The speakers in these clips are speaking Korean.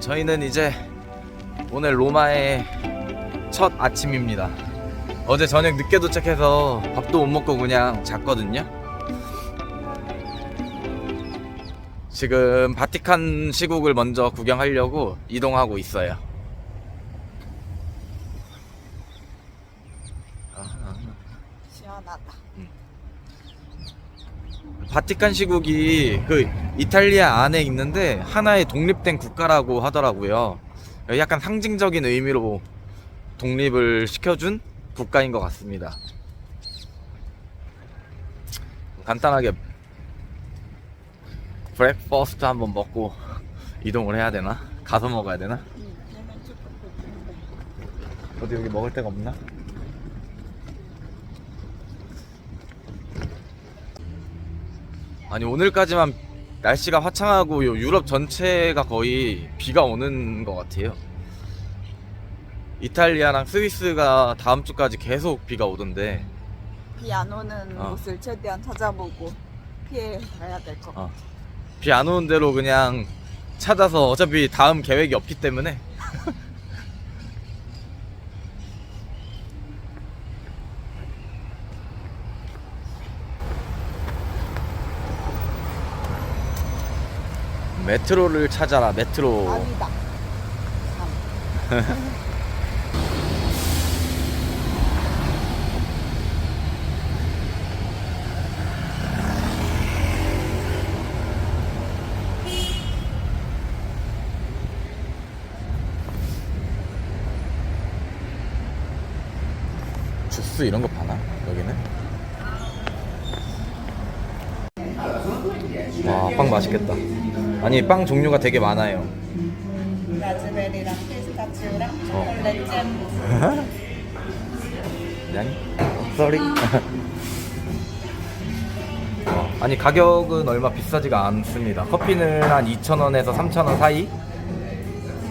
저희는 이제 오늘 로마의 첫 아침입니다. 어제 저녁 늦게 도착해서 밥도 못 먹고 그냥 잤거든요. 지금 바티칸 시국을 먼저 구경하려고 이동하고 있어요. 시원하다. 바티칸 시국이 그 이탈리아 안에 있는데 하나의 독립된 국가라고 하더라고요. 약간 상징적인 의미로 독립을 시켜준 국가인 것 같습니다. 간단하게 브렉퍼스트 한번 먹고 이동을 해야 되나? 가서 먹어야 되나? 어디 여기 먹을 데가 없나? 아니 오늘까지만 날씨가 화창하고 요 유럽 전체가 거의 비가 오는 것 같아요. 이탈리아랑 스위스가 다음 주까지 계속 비가 오던데 비 안 오는 어. 곳을 최대한 찾아보고 피해 가야 될 것 같아. 어. 비 안 오는 대로 그냥 찾아서 어차피 다음 계획이 없기 때문에 메트로를 찾아라 메트로 아니다. 참. 주스 이런 거 파나 여기는? 와 빵 맛있겠다 아니 빵 종류가 되게 많아요. 라즈베리랑 피스타치오랑 어. 초콜릿 잼. 아니 쏘리 어, 아니 가격은 얼마 비싸지가 않습니다. 커피는 한 2,000원에서 3,000원 사이?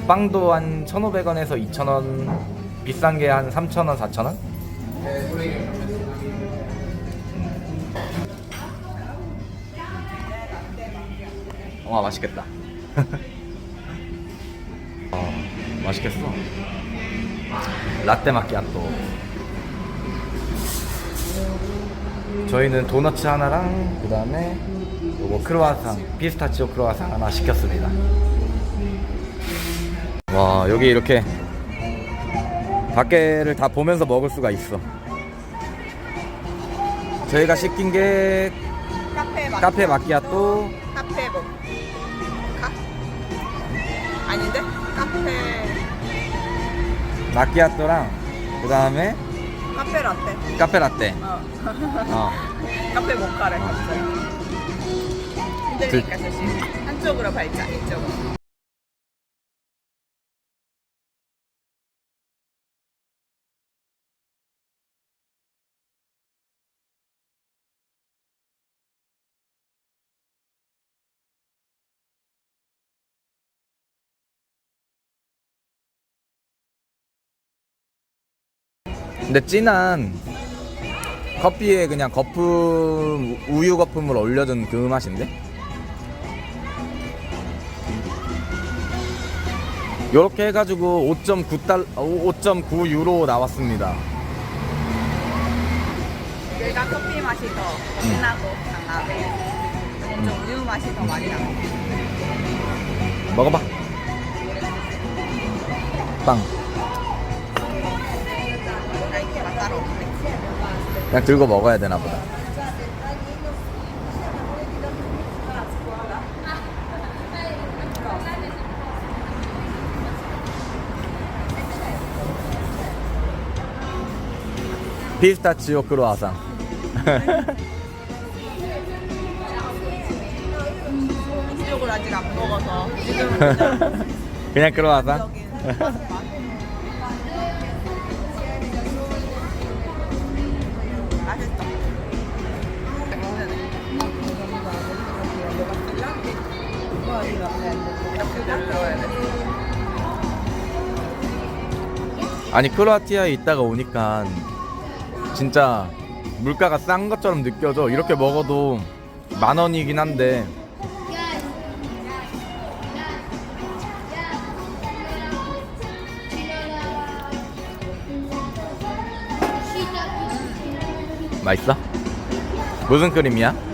빵도 한 1,500원에서 2,000원 비싼 게 한 3,000원 4,000원 와 맛있겠다. 어, 맛있겠어. 라떼 마키아또 저희는 도너츠 하나랑 그 다음에 요거 크로아상 피스타치오 크로아상 하나 시켰습니다. 와 여기 이렇게 밖에를 다 보면서 먹을 수가 있어. 저희가 시킨 게 카페 마 마키아또 카페 뭐? 마키아또랑 그 다음에 카페 라떼. 카페 라떼 어. 어. 카페 모카래 갑자기. 힘드니까 그- 조심. 한쪽으로 밟자. 이쪽으로. 근데 진한 커피에 그냥 거품 우유 거품을 올려준 그 맛인데? 요렇게 해가지고 5.9달 5.9 유로 나왔습니다. 얘가 커피 맛이 더 진하고 강하고 이건 좀 우유 맛이 더 많이 나고. 먹어봐. 빵 그냥 들고 먹어야 되나 보다 피스타치오 크로아상 이쪽을 아직 안 먹어서 그냥 그냥 크로아상? 아니 크로아티아에 있다가 오니까 진짜 물가가 싼 것처럼 느껴져 이렇게 먹어도 만 원이긴 한데 맛있어? 무슨 그림이야?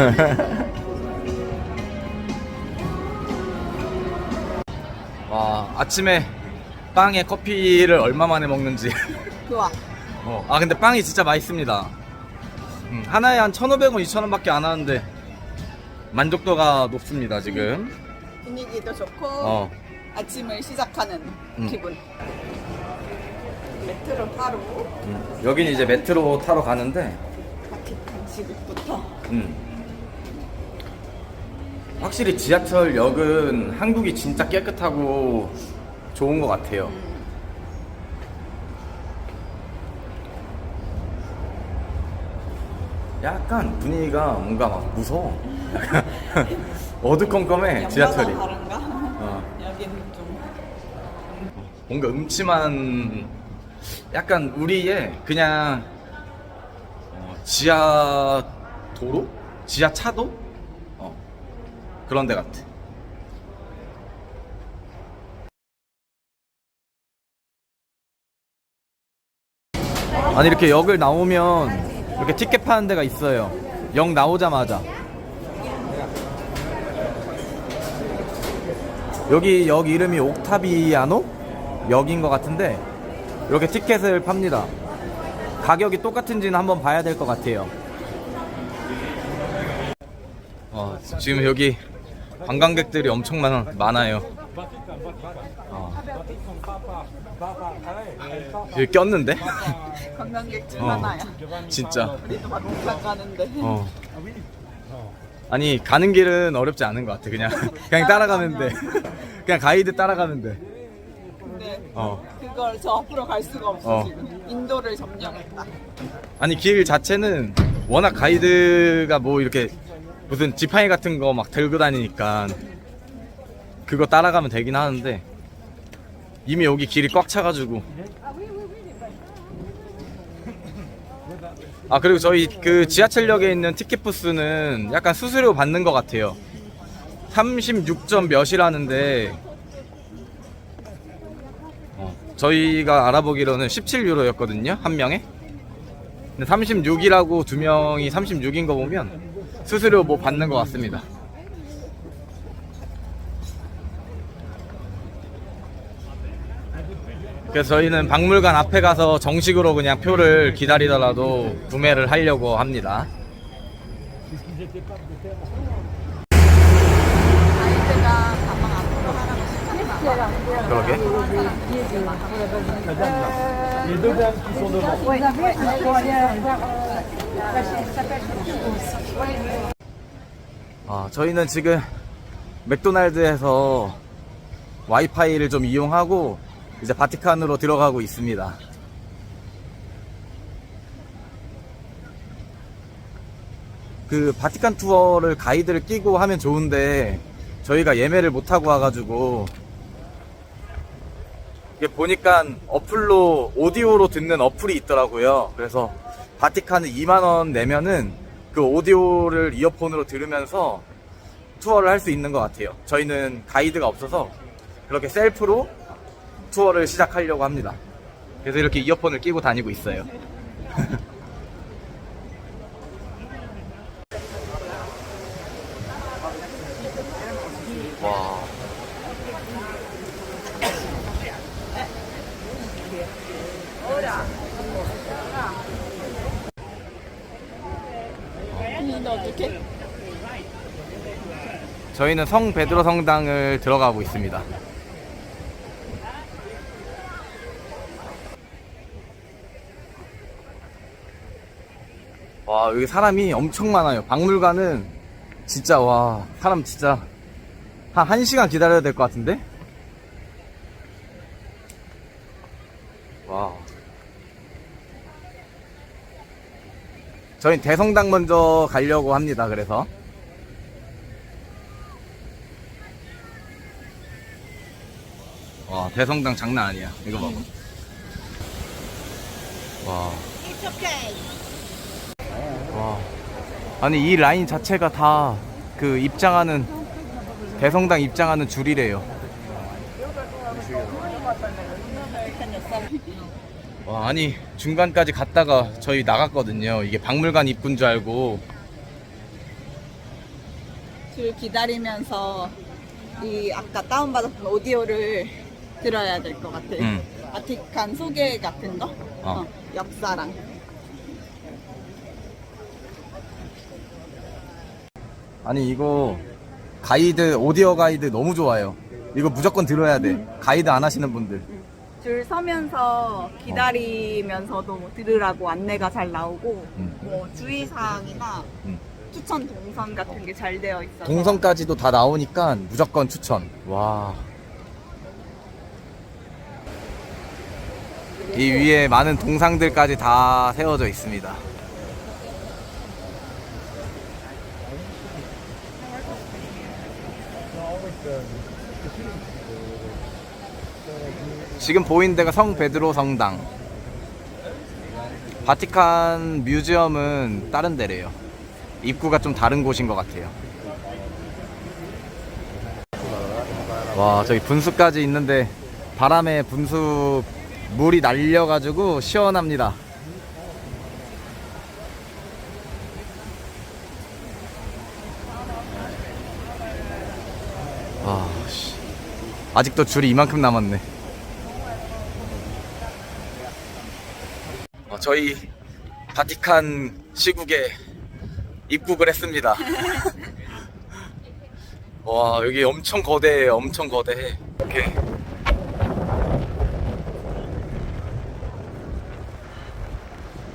와 아침에 빵에 커피를 얼마 만에 먹는지 좋아. 어, 아 근데 빵이 진짜 맛있습니다 음, 하나에 한 1,500원, 2,000원 밖에 안 하는데 만족도가 높습니다 지금 분위기도 좋고 어 아침을 시작하는 음. 기분. 메트로 타로 음, 여긴 이제 메트로 타러 가는데 바티칸 지국부터 음. 확실히 지하철역은 한국이 진짜 깨끗하고 좋은 것 같아요 약간 분위기가 뭔가 막 무서워 어두컴컴해 지하철이 다른가? 어. 여기는 좀 뭔가 음침한 약간 우리의 그냥 어, 지하 도로? 지하 차도? 어, 그런 데 같아. 아니 이렇게 역을 나오면 이렇게 티켓 파는 데가 있어요. 역 나오자마자. 여기 역 이름이 옥타비아노 역인 것 같은데 이렇게 티켓을 팝니다. 가격이 똑같은지는 한번 봐야 될 것 같아요. 어, 지금 여기 관광객들이 엄청 많, 많아요. 어. 여기 꼈는데? 관광객 중 어, 하나야. 진짜. 우리도 가는데. 어. 아니 가는 길은 어렵지 않은 것 같아. 그냥 그냥 따라가면 돼. 그냥 가이드 따라가면 돼. 근데 어. 그걸 저 앞으로 갈 수가 없어 어. 지금. 인도를 점령했다. 아니 길 자체는 워낙 가이드가 뭐 이렇게 무슨 지팡이 같은 거 막 들고 다니니까 그거 따라가면 되긴 하는데 이미 여기 길이 꽉 차가지고. 아 그리고 저희 그 지하철역에 있는 티켓 부스는 약간 수수료 받는 것 같아요. 36점 몇이라는데 어, 저희가 알아보기로는 17유로였거든요 한 명에. 근데 36이라고 두 명이 36인 거 보면 수수료 뭐 받는 것 같습니다. 그래서 저희는 박물관 앞에 가서 정식으로 그냥 표를 기다리더라도 구매를 하려고 합니다. 그러게. 아, 저희는 지금 맥도날드에서 와이파이를 좀 이용하고 이제 바티칸으로 들어가고 있습니다. 그 바티칸 투어를 가이드를 끼고 하면 좋은데 저희가 예매를 못 하고 와가지고 이게 보니까 어플로 오디오로 듣는 어플이 있더라고요. 그래서 바티칸을 2만 원 내면은 그 오디오를 이어폰으로 들으면서 투어를 할 수 있는 것 같아요. 저희는 가이드가 없어서 그렇게 셀프로 투어를 시작하려고 합니다. 그래서 이렇게 이어폰을 끼고 다니고 있어요. 와. 근데 어떻게? 저희는 성 베드로 성당을 들어가고 있습니다. 와, 여기 사람이 엄청 많아요. 박물관은 진짜 와, 사람 진짜 한 1시간 기다려야 될 것 같은데? 와. 저희 대성당 먼저 가려고 합니다. 그래서 와 대성당 장난 아니야 이거 봐봐 와. 와 아니 이 라인 자체가 다 그 입장하는 대성당 입장하는 줄이래요 와, 아니 중간까지 갔다가 저희 나갔거든요. 이게 박물관 입구인 줄 알고. 줄 기다리면서 이 아까 다운받았던 오디오를 들어야 될 것 같아. 응. 바티칸 소개 같은 거? 어. 역사랑. 아니 이거 가이드 오디오 가이드 너무 좋아요. 이거 무조건 들어야 돼. 가이드 안 하시는 분들. 줄 서면서 기다리면서도 뭐 들으라고 안내가 잘 나오고 음. 뭐 주의사항이나 음. 추천 동선 같은 게 잘 되어 있어서 동선까지도 다 나오니까 무조건 추천. 와. 이 위에 많은 동상들까지 다 세워져 있습니다. 지금 보이는 데가 성 베드로 성당. 바티칸 뮤지엄은 다른 데래요. 입구가 좀 다른 곳인 것 같아요. 와 저기 분수까지 있는데 바람에 분수 물이 날려가지고 시원합니다. 아, 씨. 아직도 줄이 이만큼 남았네. 어, 저희 바티칸 시국에 입국을 했습니다. 와 여기 엄청 거대해요 엄청 거대해 이렇게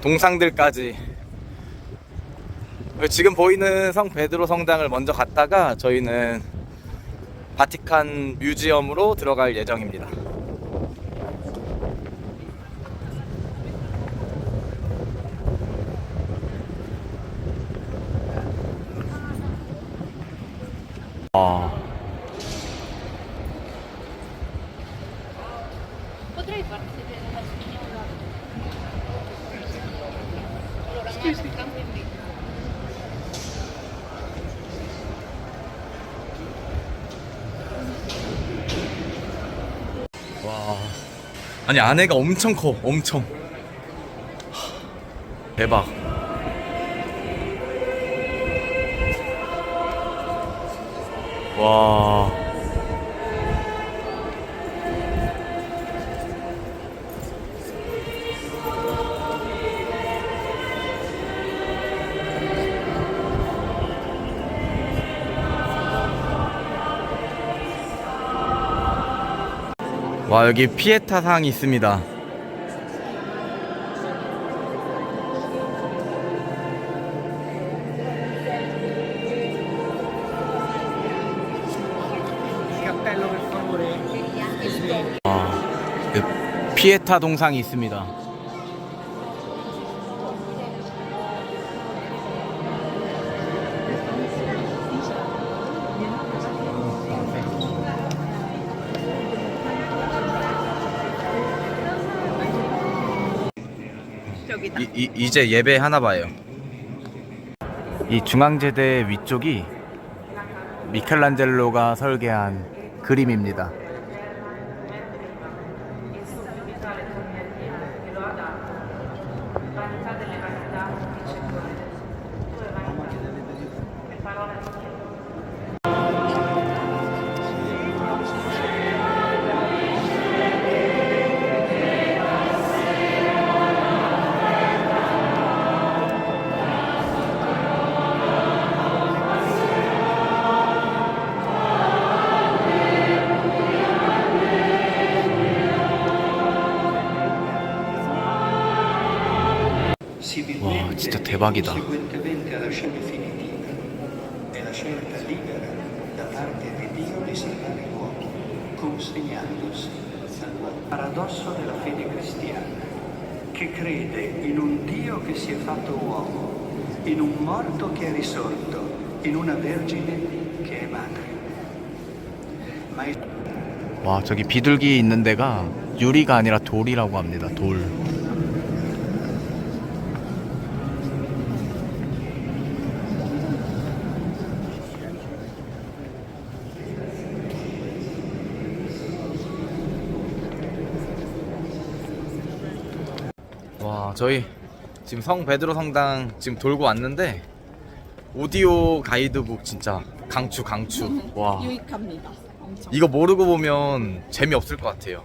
동상들까지. 지금 보이는 성 베드로 성당을 먼저 갔다가 저희는 바티칸 뮤지엄으로 들어갈 예정입니다 아 Potrei farti vedere la signora. Allora, Scusi. cambio in vita. 와 아니 안에가 엄청 커. 엄청. 하, 대박. 와 와 여기 피에타 상이 있습니다. 와, 그 피에타 동상이 있습니다. 이, 이, 이제 예배 하나 봐요. 이 중앙제대 위쪽이 미켈란젤로가 설계한 그림입니다. 와, 진짜 대박이다. Paradosso della fede cristiana, che crede in un Dio che si è fatto uomo, in un morto che è risorto, in una vergine che è madre. Ma 와 저기 비둘기 있는 데가 유리가 아니라 돌이라고 합니다. 돌. 저희 지금 성 베드로 성당 지금 돌고 왔는데 오디오 가이드북 진짜 강추 강추. 와 유익합니다. 엄청. 이거 모르고 보면 재미없을 것 같아요.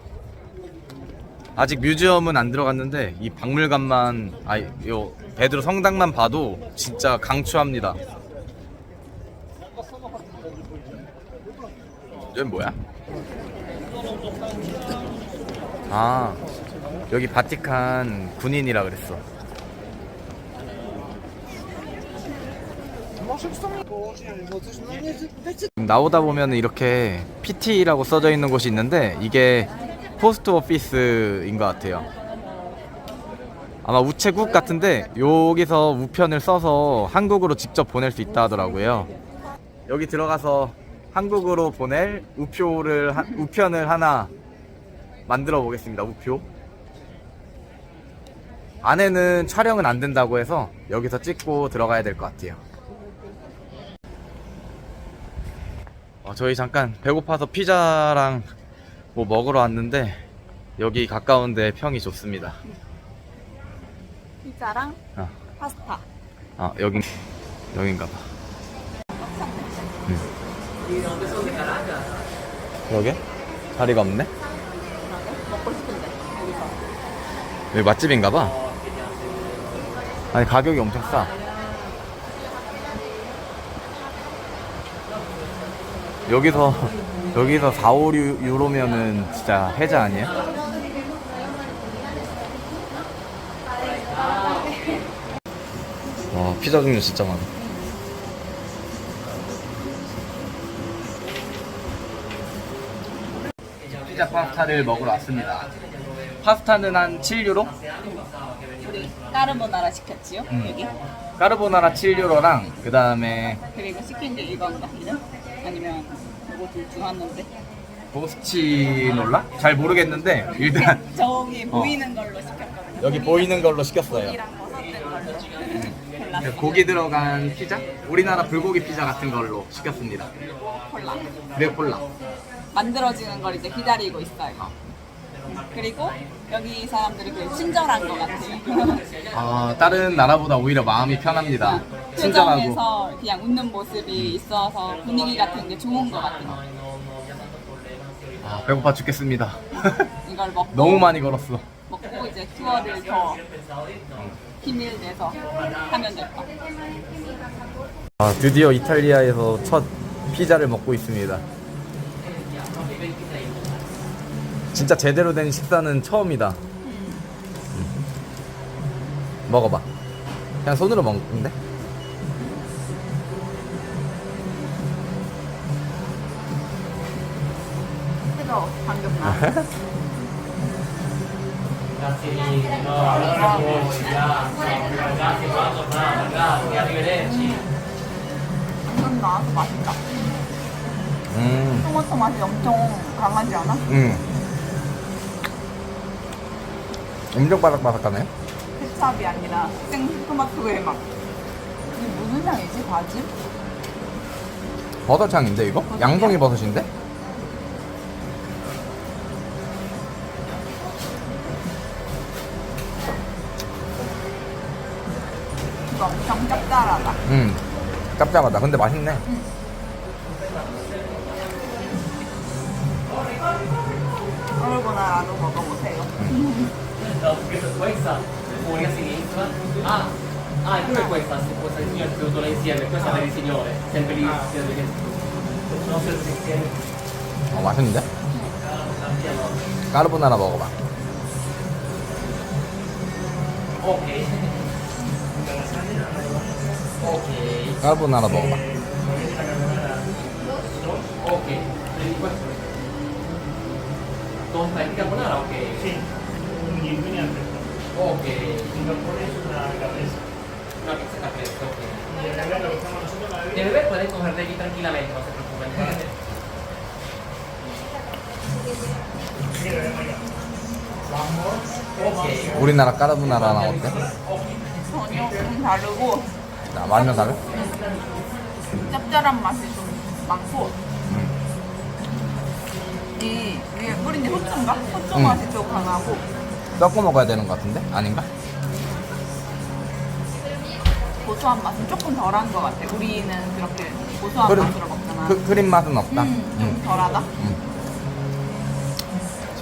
아직 뮤지엄은 안 들어갔는데 이 박물관만 아요 베드로 성당만 봐도 진짜 강추합니다. 얘 뭐야? 아 여기 바티칸 군인이라 그랬어. 나오다 보면 이렇게 PT라고 써져 있는 곳이 있는데 이게 포스트 오피스인 것 같아요. 아마 우체국 같은데 여기서 우편을 써서 한국으로 직접 보낼 수 있다 하더라고요. 여기 들어가서 한국으로 보낼 우표를 하- 우편을 하나 만들어 보겠습니다. 우표. 안에는 촬영은 안 된다고 해서 여기서 찍고 들어가야 될 것 같아요. 어, 저희 잠깐 배고파서 피자랑 뭐 먹으러 왔는데 여기 가까운데 평이 좋습니다. 피자랑 아, 파스타. 아 여긴 여긴가 봐. 응. 여기? 자리가 없네? 싶은데 여기서. 여기 맛집인가 봐. 아니 가격이 엄청 싸. 여기서 여기서 4, 5 유로면은 진짜 해자 아니에요? 와 피자 종류 진짜 많아. 피자 파스타를 먹으러 왔습니다. 파스타는 한 7유로? 까르보나라 시켰지요? 음. 여기. 까르보나라 7유로랑 그 다음에 그리고 시킨 게 이건가? 이름? 아니면 이거 둘중 하나인데? 보스치놀라? 잘 모르겠는데 일단 저기 어. 보이는 걸로 시켰거든요. 여기 보이는 걸로 시켰어요. 고기랑 버섯된 걸로 그 골랐어요. 고기 들어간 피자? 우리나라 불고기 피자 같은 걸로 시켰습니다. 콜라. 그리고 콜라. 만들어지는 걸 이제 기다리고 있어요. 그리고 여기 사람들이 되게 친절한 것 같아요. 아 다른 나라보다 오히려 마음이 편합니다. 친절하고. 표정에서 그냥 웃는 모습이 있어서 분위기 같은 게 좋은 것 같아요. 아 배고파 죽겠습니다. 이걸 먹고 너무 많이 걸었어. 먹고 이제 투어를 더 힘을 내서 하면 될 것 같아요. 아 드디어 이탈리아에서 첫 피자를 먹고 있습니다. 진짜 제대로 된 식사는 처음이다. 음. 먹어봐. 그냥 손으로 먹는데? 뜨거워 방금 나. 방금 나와서 맛있다. 음, 토마토 맛이 엄청 강하지 않아? 음. 엄청 바삭바삭하네. 케찹이 아니라 생 토마토의 맛. 이게 무슨 향이지? 바질? 버섯향인데 이거? 양송이 버섯인데? 이거 엄청 짭짤하다. 음, 짭짤하다. 근데 맛있네. 까르보나라도 먹어보세요. Questa fuori a sinistra ah ah pure questa questa il signore tutto insieme questa per il signore sempre lì sempre lì. non so se insieme 어, 맛있는데? 까르보나라 먹어봐. 까르보나라 먹어봐. ok prendi ok una pizza caprese ok de beber puedes coger de aquí tranquilamente no se preocupen ok 우리나라 까르보 나라랑 어때? 전혀 좀 다르고 나 완전 다르? 짭짤한 맛이 좀 많고 이 위에 뿌린 게 호주인가? 호주 음. 맛이 좀 강하고 섞어 먹어야 되는 것 같은데? 아닌가? 고소한 맛은 조금 덜한 것 같아. 우리는 그렇게 고소한 그럼- 맛으로 먹잖아. 크, 크림 맛은 없다. 음, 좀 음. 덜하다.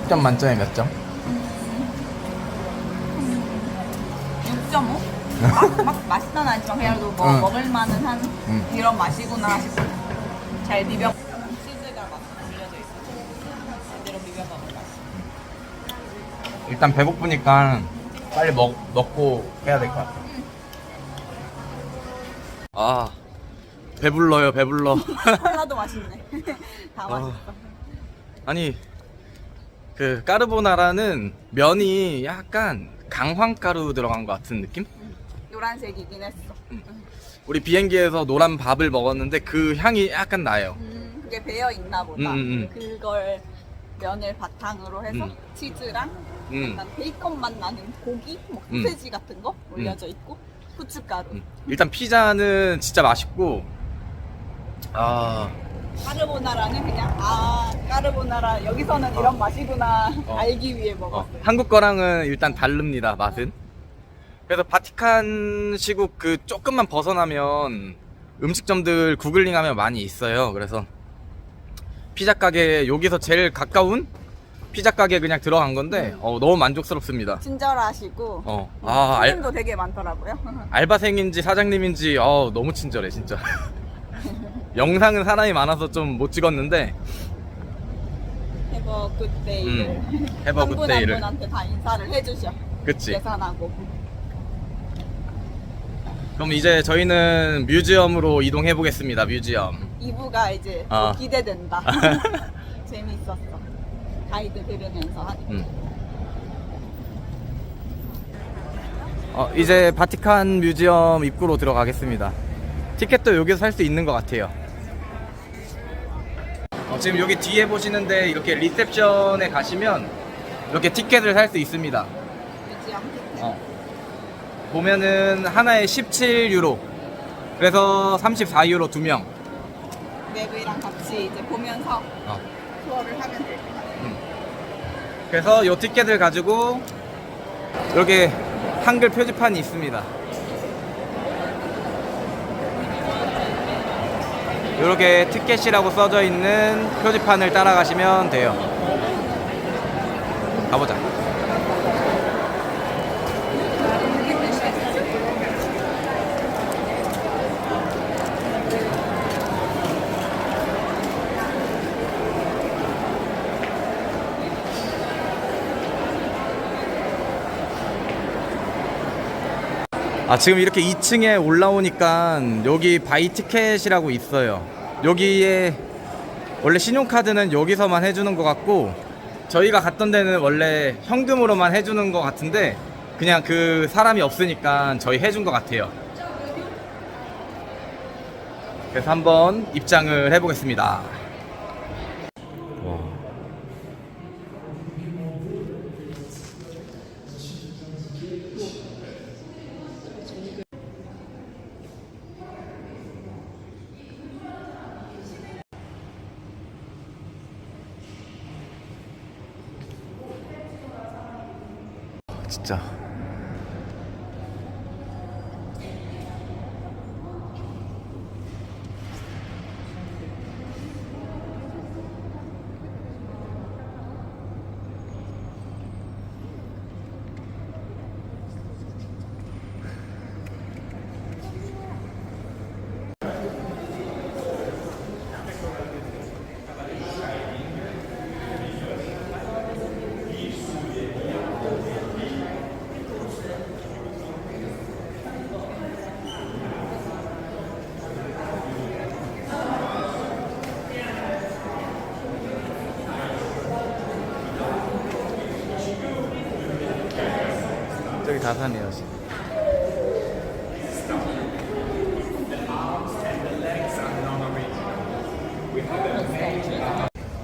10점 만점에 몇 점? 6.5? 막, 막 맛있던 아니지만 그래도 뭐 응. 먹을 만은 한 응. 이런 맛이구나 싶어. 잘 비벼. 일단 배고프니까 빨리 먹, 먹고 해야 될 것 같아. 아, 배불러요, 배불러. 콜라도 맛있네. 다 아. 맛있어. 아니, 그, 까르보나라는 면이 약간 강황가루 들어간 것 같은 느낌? 노란색이긴 했어. 우리 비행기에서 노란 밥을 먹었는데 그 향이 약간 나요. 음, 그게 배어 있나 보다. 음, 음, 음. 그걸 면을 바탕으로 해서 음. 치즈랑 음. 약간 베이컨 맛 나는 고기, 뭐 음. 소세지 같은 거 올려져 있고 후춧가루. 음. 일단 피자는 진짜 맛있고, 아, 까르보나라는 그냥 아 까르보나라 여기서는 이런 맛이구나 어. 알기 위해 어, 먹었어요. 한국 거랑은 일단 다릅니다, 맛은. 그래서 바티칸 시국 그 조금만 벗어나면 음식점들 구글링 하면 많이 있어요. 그래서 피자 가게 여기서 제일 가까운 피자 가게 그냥 들어간 건데 어, 너무 만족스럽습니다. 친절하시고 어, 아, 알, 손님도 되게 많더라고요. 알바생인지 사장님인지 어, 너무 친절해 진짜. 영상은 사람이 많아서 좀 못 찍었는데 해버 굿데이를 음, 해버 한분 한. 분한테 다 인사를 해주셔. 그치. 계산하고. 그럼 이제 저희는 뮤지엄으로 이동해 보겠습니다. 뮤지엄. 2부가 이제 아. 또 기대된다. 재밌었어. 가이드 들으면서 하니까. 음. 어, 이제 바티칸 뮤지엄 입구로 들어가겠습니다. 티켓도 여기서 살 수 있는 것 같아요. 어, 지금 여기 뒤에 보시는데 이렇게 리셉션에 가시면 이렇게 티켓을 살 수 있습니다. 뮤지엄 티켓. 어. 보면은 하나에 17유로. 그래서 34유로 두 명. 맵이랑 같이 이제 보면서 어. 투어를 하면 될 것 같아요. 그래서 이 티켓을 가지고 이렇게 한글 표지판이 있습니다. 이렇게 티켓이라고 써져 있는 표지판을 따라가시면 돼요. 가보자. 아 지금 이렇게 2층에 올라오니까 여기 바이 티켓이라고 있어요. 여기에 원래 신용카드는 여기서만 해주는 것 같고 저희가 갔던 데는 원래 현금으로만 해주는 것 같은데 그냥 그 사람이 없으니까 저희 해준 것 같아요. 그래서 한번 입장을 해보겠습니다. 와. 진짜 지금.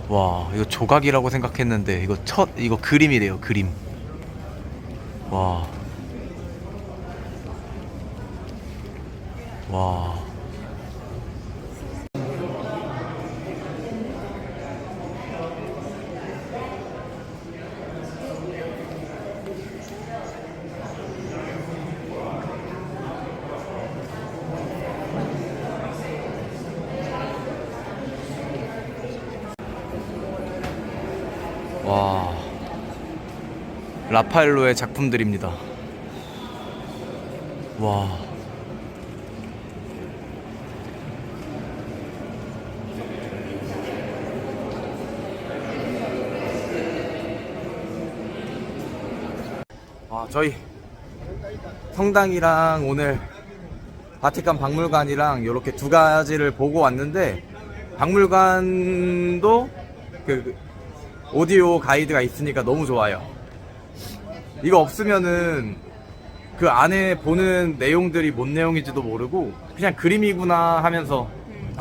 와 이거 조각이라고 생각했는데 이거 첫 이거 그림이래요 그림 와 와. 와 라파엘로의 작품들입니다. 와. 와 저희 성당이랑 오늘 바티칸 박물관이랑 이렇게 두 가지를 보고 왔는데 박물관도 그 오디오 가이드가 있으니까 너무 좋아요. 이거 없으면은 그 안에 보는 내용들이 뭔 내용인지도 모르고 그냥 그림이구나 하면서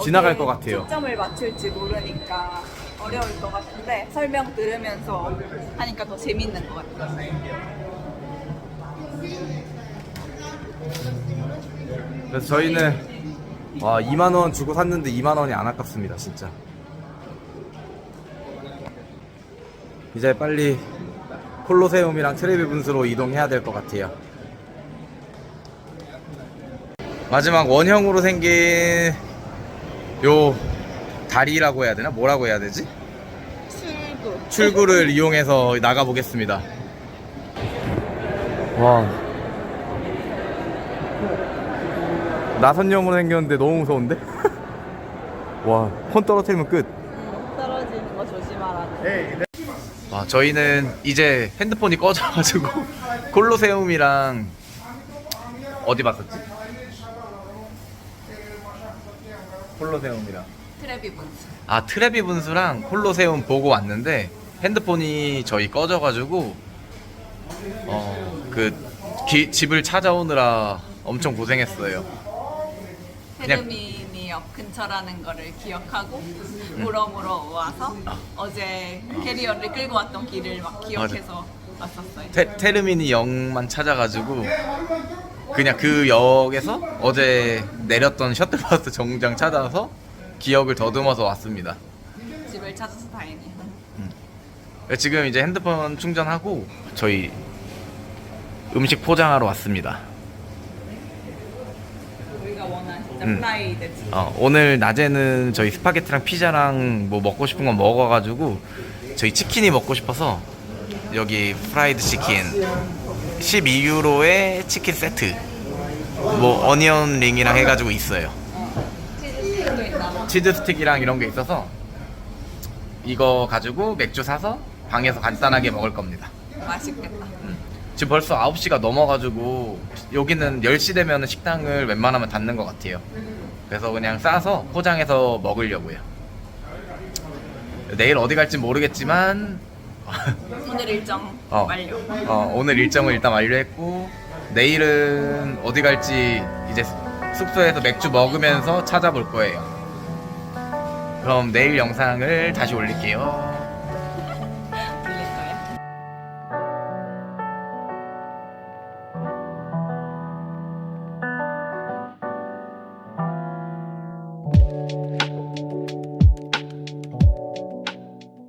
지나갈 것 같아요. 초점을 맞출지 모르니까 어려울 것 같은데 설명 들으면서 하니까 더 재밌는 것 같아요. 그래서 저희는 와 2만 원 주고 샀는데 2만 원이 안 아깝습니다, 진짜. 이제 빨리 콜로세움이랑 트레비 분수로 이동해야 될 것 같아요. 마지막 원형으로 생긴 요 다리라고 해야 되나? 뭐라고 해야 되지? 출구. 출구를 이용해서 나가 보겠습니다. 와. 나선형으로 생겼는데 너무 무서운데? 와, 폰 떨어뜨리면 끝. 떨어지는 거 조심하라. 와, 저희는 이제 핸드폰이 꺼져가지고 콜로세움이랑 어디 봤었지? 콜로세움이랑 트레비 분수. 아 트레비 분수랑 콜로세움 보고 왔는데 핸드폰이 저희 꺼져가지고 어그 집을 찾아오느라 엄청 고생했어요. 그냥- 역 근처라는 거를 기억하고 우러물어 와서 어제 캐리어를 끌고 왔던 길을 막 기억해서 왔었어요. 테, 테르미니 역만 찾아가지고 그냥 그 역에서 어제 내렸던 셔틀버스 정장 찾아서 기억을 더듬어서 왔습니다. 집을 찾아서 다행이에요. 지금 이제 핸드폰 충전하고 저희 음식 포장하러 왔습니다. 우리가 음. 어, 오늘 낮에는 저희 스파게티랑 피자랑 뭐 먹고 싶은 건 먹어가지고 저희 치킨이 먹고 싶어서 여기 프라이드 치킨 12유로에 치킨 세트 뭐 어니언 링이랑 해가지고 있어요 치즈 스틱이랑 이런 게 있어서 이거 가지고 맥주 사서 방에서 간단하게 먹을 겁니다 맛있겠다. 지금 벌써 9시가 넘어가지고 여기는 10시 되면 식당을 웬만하면 닫는 것 같아요. 그래서 그냥 싸서 포장해서 먹으려고요. 내일 어디 갈지 모르겠지만 오늘 일정 어, 완료. 어, 오늘 일정을 일단 완료했고 내일은 어디 갈지 이제 숙소에서 맥주 먹으면서 찾아볼 거예요. 그럼 내일 영상을 다시 올릴게요.